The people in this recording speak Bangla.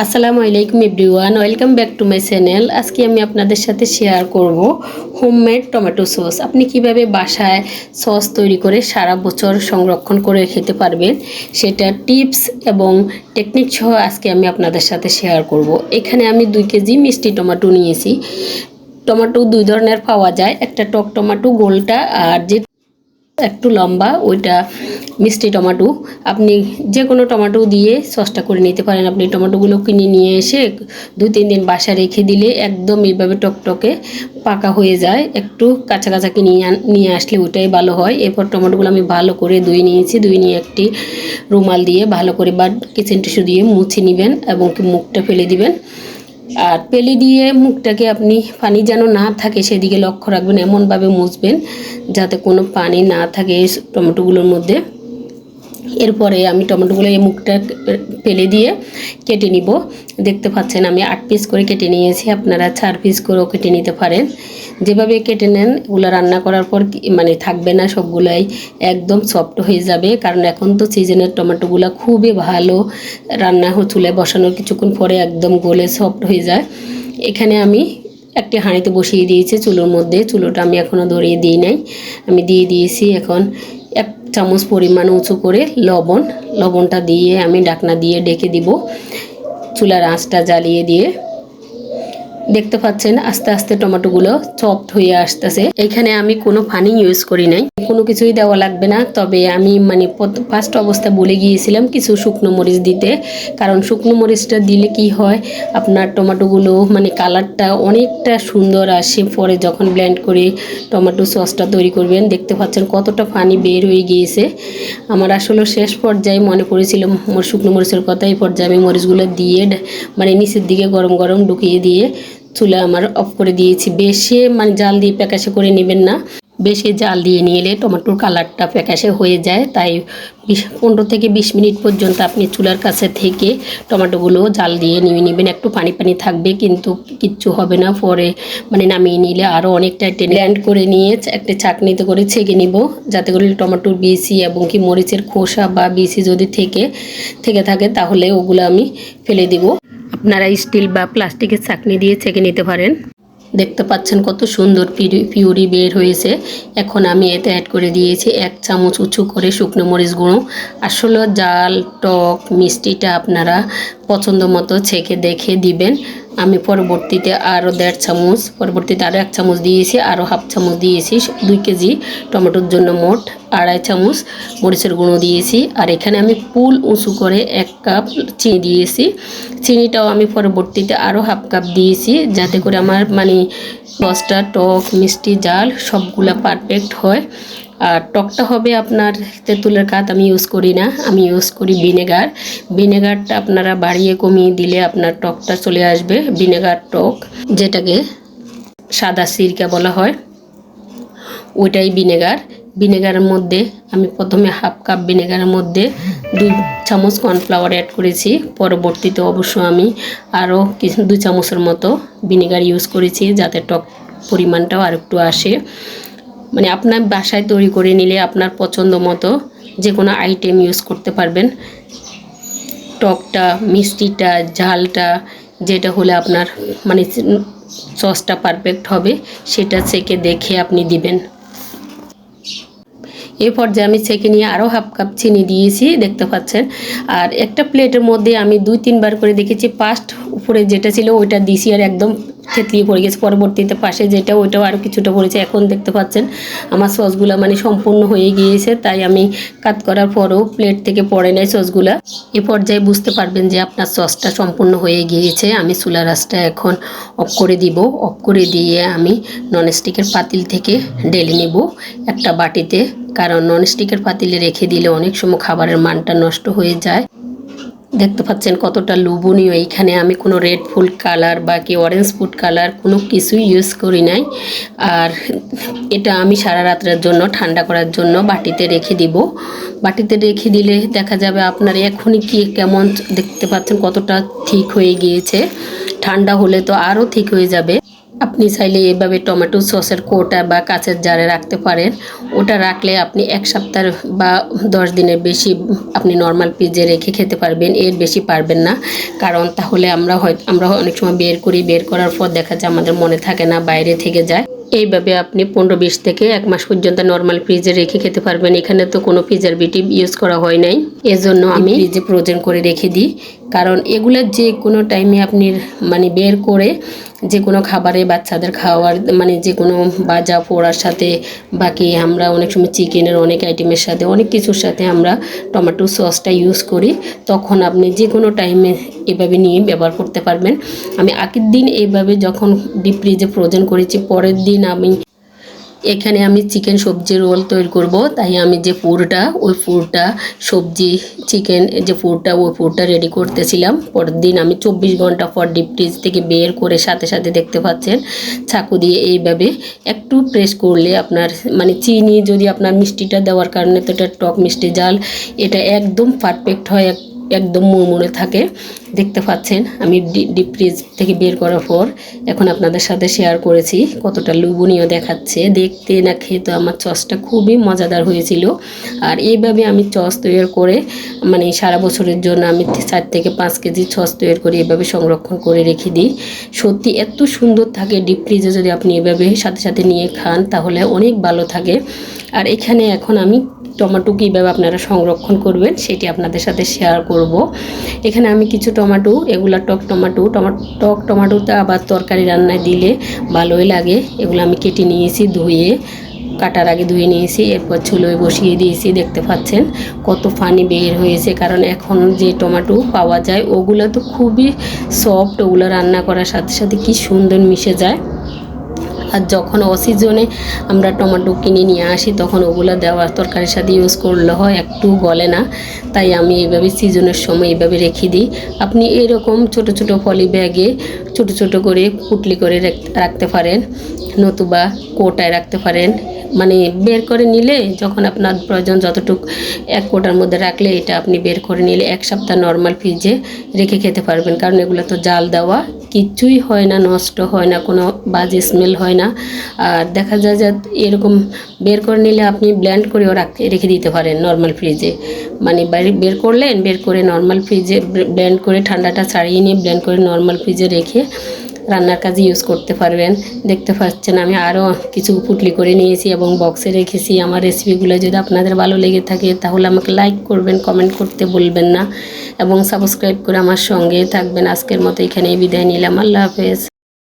আসসালামু আলাইকুম everyone, welcome back to my channel. আজকে আমি আপনাদের সাথে শেয়ার করব হোমমেড টমেটো সস। আপনি কীভাবে বাসায় সস তৈরি করে সারা বছর সংরক্ষণ করে খেতে পারবেন, সেটা টিপস এবং টেকনিক সহ আজকে আমি আপনাদের সাথে শেয়ার করব। এখানে আমি দুই কেজি মিষ্টি টমেটো নিয়েছি। টমেটো দুই ধরনের পাওয়া যায়, একটা টক টমেটো গোলটা আর যে একটু লম্বা, ওইটা মিষ্টি টমেটো। আপনি যে কোনো টমেটো দিয়ে সসটা করে নিতে পারেন। আপনি টমেটোগুলো কিনে নিয়ে এসে দু তিন দিন বাসা রেখে দিলে একদম এইভাবে টকটকে পাকা হয়ে যায়। একটু কাঁচা কাঁচা কিনে নিয়ে আসলে ওইটাই ভালো হয়। এরপর টমেটোগুলো আমি ভালো করে ধুয়ে নিয়েছি। ধুয়ে নিয়ে একটি রুমাল দিয়ে ভালো করে বা কিচেন টিস্যু দিয়ে মুছে নেবেন এবং মুখটা ফেলে দিবেন। আর পেলি দিয়ে মুখটাকে আপনি পানি যেন না থাকে সেদিকে লক্ষ্য রাখবেন, এমনভাবে মুছবেন যাতে কোনো পানি না থাকে টমেটোগুলোর মধ্যে। এরপরে আমি টমেটোগুলো এই মুখটা ফেলে দিয়ে কেটে নিব। দেখতে পাচ্ছেন আমি আট পিস করে কেটে নিয়েছি, আপনারা চার পিস করেও কেটে নিতে পারেন। যেভাবে কেটে নেন, ওগুলো রান্না করার পর মানে থাকবে না, সবগুলাই একদম সফট হয়ে যাবে। কারণ এখন তো সিজনের টমেটোগুলো খুবই ভালো, রান্না চুলায় বসানোর কিছুক্ষণ পরে একদম গলে সফট হয়ে যায়। এখানে আমি একটি হাঁড়িতে বসিয়ে দিয়েছি চুলোর মধ্যে, চুলোটা আমি এখনও ধরিয়ে দিই নাই। আমি দিয়ে দিয়েছি এখন চামচ পরিমাণ উঁচু করে লবণ, লবণটা দিয়ে আমি ডাকনা দিয়ে ডেকে দিব। চুলার আঁচটা জ্বালিয়ে দিয়ে দেখতে পাচ্ছেন আস্তে আস্তে টমেটোগুলো সফট হয়ে আসতেছে। এখানে আমি কোনো পানি ইউজ করি নাই। কোনো কিছুই দেওয়া লাগবে না। তবে আমি মানে ফার্স্ট অবস্থা বলে গিয়েছিলাম কিছু শুকনো মরিচ দিতে। কারণ শুকনো মরিচটা দিলে কি হয়, আপনার টমেটোগুলো মানে কালারটা অনেকটা সুন্দর আসে। পরে যখন ব্লেন্ড করে টমেটো সসটা তৈরি করবেন, দেখতে পাচ্ছেন কতটা পানি বের হয়ে গিয়েছে। আমার আসলে শেষ পর্যায়ে মনে পড়েছিল শুকনো মরিচের কথা। এই পর্যায়ে আমি মরিচগুলো দিয়ে মানে নিচের দিকে গরম গরম ঢুকিয়ে দিয়ে চুলা আমার অফ করে দিয়েছি। বেশি মানে জাল দিয়ে প্যাকাশে করে নেবেন না। বেশি জাল দিয়ে নিলে টমেটোর কালারটা প্যাকাশে হয়ে যায়। তাই বিশ, পনেরো থেকে বিশ মিনিট পর্যন্ত আপনি চুলার কাছে থেকে টমেটোগুলো জাল দিয়ে নিয়ে নেবেন। একটু পানি পানি থাকবে কিন্তু কিচ্ছু হবে না। পরে মানে নামিয়ে নিলে আরও অনেকটা টেনে ব্ল্যান্ড করে নিয়ে একটা চাকনিতে করে ছেঁকে নিব। যাতে করে টমেটোর বিসি এবং কি মরিচের খোসা বা বিসি যদি থেকে থেকে থাকে তাহলে ওগুলো আমি ফেলে দিব। আপনারা স্টিল বা প্লাস্টিকের চাকনি দিয়ে ছেঁকে নিতে পারেন। দেখতে পাচ্ছেন কত সুন্দর পিউরি- বের হয়েছে। এখন আমি এতে অ্যাড করে দিয়েছি এক চামচ উঁচু করে শুকনো মরিচ গুঁড়ো। আসলে জাল, টক, মিষ্টিটা আপনারা পছন্দ মতো ছেঁকে দেখে দিবেন। আমি পরবর্তীতে আরও দেড় চামচ, পরবর্তীতে আরও এক চামচ দিয়েছি আরও হাফ চামচ দিয়েছি, দুই কেজি টমেটোর জন্য মোট আড়াই চামচ মরিচের গুঁড়ো দিয়েছি। আর এখানে আমি পুল উঁচু করে এক কাপ চিনি দিয়েছি। চিনিটাও আমি পরবর্তীতে আরও হাফ কাপ দিয়েছি যাতে করে আমার মানে সসটা টক, মিষ্টি, জাল সবগুলা পারফেক্ট হয়। আর টকটা হবে আপনার তেঁতুলের কাত, আমি ইউজ করি না। আমি ইউজ করি ভিনেগার। ভিনেগারটা আপনারা বাড়িয়ে কমিয়ে দিলে আপনার টকটা চলে আসবে, ভিনেগার টক, যেটাকে সাদা সিরকা বলা হয়। ওইটাই ভিনেগার। ভিনেগারের মধ্যে আমি প্রথমে হাফ কাপ ভিনেগারের মধ্যে দুই চামচ কর্নফ্লাওয়ার অ্যাড করেছি। পরবর্তীতে অবশ্য আমি আরও কিছু, দুই চামচের মতো ভিনেগার ইউজ করেছি, যাতে টক পরিমাণটাও আর একটু আসে। মানে আপনার বাসায় তৈরি করে নিলে আপনার পছন্দ মতো যে কোনো আইটেম ইউজ করতে পারবেন। টকটা, মিষ্টিটা, ঝালটা, যেটা হলে আপনার মানে সসটা পারফেক্ট হবে, সেটা চেকে দেখে আপনি দিবেন। এ পর্যায়ে আমি ছেঁকে নিয়ে আরও হাফ কাপ চিনি দিয়েছি, দেখতে পাচ্ছেন। আর একটা প্লেটের মধ্যে আমি দুই তিনবার করে দেখেছি ফার্স্ট উপরে যেটা ছিল ওইটা দিয়েছি আর একদম থেতলিয়ে পড়ে গেছে। পরবর্তীতে পাশে যেটা, ওইটাও আরও কিছুটা পড়েছে। এখন দেখতে পাচ্ছেন, আমার সসগুলো মানে সম্পূর্ণ হয়ে গিয়েছে, তাই আমি কাত করার পরও প্লেট থেকে পড়ে নাই সসগুলা। এ পর্যায়ে বুঝতে পারবেন যে আপনার সসটা সম্পূর্ণ হয়ে গিয়েছে। আমি চুলা রাসটা এখন অফ করে দিব। অফ করে দিয়ে আমি ননস্টিকের পাতিল থেকে ঢেলে নিব একটা বাটিতে। কারণ ননস্টিকের পাতিলে রেখে দিলে অনেক সময় খাবারের মানটা নষ্ট হয়ে যায়। দেখতে পাচ্ছেন কতটা লোভনীয়। এইখানে আমি কোনো রেড ফুড কালার বা কি অরেঞ্জ ফুড কালার কোনো কিছুই ইউজ করি নাই। আর এটা আমি সারা রাত্রের জন্য, ঠান্ডা করার জন্য বাটিতে রেখে দিব। বাটিতে রেখে দিলে দেখা যাবে আপনার এখনই কি কেমন দেখতে পাচ্ছেন কতটা ঠিক হয়ে গিয়েছে। ঠান্ডা হলে তো আরও ঠিক হয়ে যাবে। আপনি চাইলে এভাবে টমেটো সসের কোটা বা কাঁচের জারে রাখতে পারেন। ওটা রাখলে আপনি এক সপ্তাহ বা দশ দিনের বেশি আপনি নর্মাল পিজে রেখে খেতে পারবেন এর বেশি পারবেন না। কারণ তাহলে আমরা হয় আমরা অনেক সময় বের করি বের করার পর দেখা যায় আমাদের মনে থাকে না বাইরে থেকে যায়। এইভাবে আপনি পনেরো বিশ থেকে এক মাস পর্যন্ত নর্মাল ফ্রিজে রেখে খেতে পারবেন। এখানে তো কোনো প্রিজারভেটিভ ইউজ করা হয় নাই। এজন্য আমি ফ্রিজে ফ্রোজেন করে রেখে দিই। কারণ এগুলো যে কোনো টাইমে আপনি মানে বের করে যে কোনো খাবারে বাচ্চাদের খাওয়ার মানে যে কোনো বাজা পোড়ার সাথে, বাকি আমরা অনেক সময় চিকেনের অনেক আইটেমের সাথে, অনেক কিছুর সাথে আমরা টমেটো সসটা ইউজ করি। তখন আপনি যে কোনো টাইমে এভাবে নিয়ে ব্যবহার করতে পারবেন। আমি আগের দিন এইভাবে যখন ডিপ ফ্রিজে ফ্রোজেন করেছি, পরের দিন আমি এখানে আমি চিকেন সবজি রোল তৈরি করব। তাই আমি যে পুরটা, ওই পুরটা, সবজি, চিকেন যে পুরটা, ওই পুরটা রেডি করতেছিলাম। পরের দিন আমি চব্বিশ ঘণ্টা পর ডিপ ফ্রিজ থেকে বের করে সাথে সাথে দেখতে পাচ্ছেন, চাকু দিয়ে এইভাবে একটু প্রেস করলে আপনার মানে চিনি যদি আপনার মিষ্টিটা দেওয়ার কারণে তো এটা টক মিষ্টি জাল, এটা একদম পারফেক্ট হয় একদম মুড়মুড়ে থাকে। দেখতে পাচ্ছেন, আমি ডিপ ফ্রিজ থেকে বের করার পর এখন আপনাদের সাথে শেয়ার করেছি কতটা লুবনীয় দেখাচ্ছে। দেখতে না খেতে আমার চসটা খুবই মজাদার হয়েছিল। আর এইভাবে আমি চস তৈরি করে মানে সারা বছরের জন্য আমি চার থেকে পাঁচ কেজি চস তৈরি করে এভাবে সংরক্ষণ করে রেখে দিই। সত্যি এত সুন্দর থাকে ডিপ ফ্রিজে যদি আপনি এভাবে সাথে সাথে নিয়ে খান, তাহলে অনেক ভালো থাকে। আর এখানে এখন আমি টমেটো কীভাবে আপনারা সংরক্ষণ করবেন সেটি আপনাদের সাথে শেয়ার করব। এখানে আমি কিছু টমেটো, এগুলা টক টমেটো টক টমেটোতে আবার তরকারি রান্নায় দিলে ভালোই লাগে। এগুলো আমি কেটে নিয়েছি, ধুয়ে, কাটার আগে ধুয়ে নিয়েছি, এরপর চুলোয় বসিয়ে দিয়েছি, দেখতে পাচ্ছেন কত পানি বের হয়েছে। কারণ এখন যে টমেটো পাওয়া যায়, ওগুলো তো খুবই সফট ওগুলো রান্না করার সাথে সাথে কি সুন্দর মিশে যায়। আর যখন অসিজনে আমরা টমেটো কিনে নিয়ে আসি, তখন ওগুলো দেওয়া তরকারির সাথে ইউজ করলে হয়, একটু গলে না। তাই আমি এইভাবে সিজনের সময় এইভাবে রেখে দিই। আপনি এরকম ছোট ছোট ফলি ব্যাগে ছোট ছোট করে পুটলি করে রাখতে পারেন, নতুবা কোটায় রাখতে পারেন। মানে বের করে নিলে যখন আপনার প্রয়োজন যতটুক এক কোটার মধ্যে রাখলে এটা আপনি বের করে নিলে এক সপ্তাহ নর্মাল ফ্রিজে রেখে খেতে পারবেন। কারণ এগুলো তো জাল দেওয়া কিচ্ছুই হয় না, নষ্ট হয় না, কোনো বাজে স্মেল হয় না। আর দেখা যায় যে এরকম বের করে নিলে আপনি ব্ল্যান্ড করেও রাখতে রেখে দিতে পারেন নর্মাল ফ্রিজে মানে বাড়ি বের করলেন, বের করে নর্মাল ফ্রিজে ব্ল্যান্ড করে ঠান্ডাটা ছাড়িয়ে নিয়ে ব্ল্যান্ড করে নর্মাল ফ্রিজে রেখে রান্নার কাজে ইউজ করতে পারবেন। দেখতে পাচ্ছেন, আমি আরও কিছু পুটলি করে নিয়েছি এবং বক্সে রেখেছি। আমার রেসিপিগুলো যদি আপনাদের ভালো লেগে থাকে, তাহলে আমাকে লাইক করবেন কমেন্ট করতে বলবেন না। এবং সাবস্ক্রাইব করে আমার সঙ্গে থাকবেন। আজকের মতো এখানেই বিদায় নিলাম। আল্লাহ হাফেজ।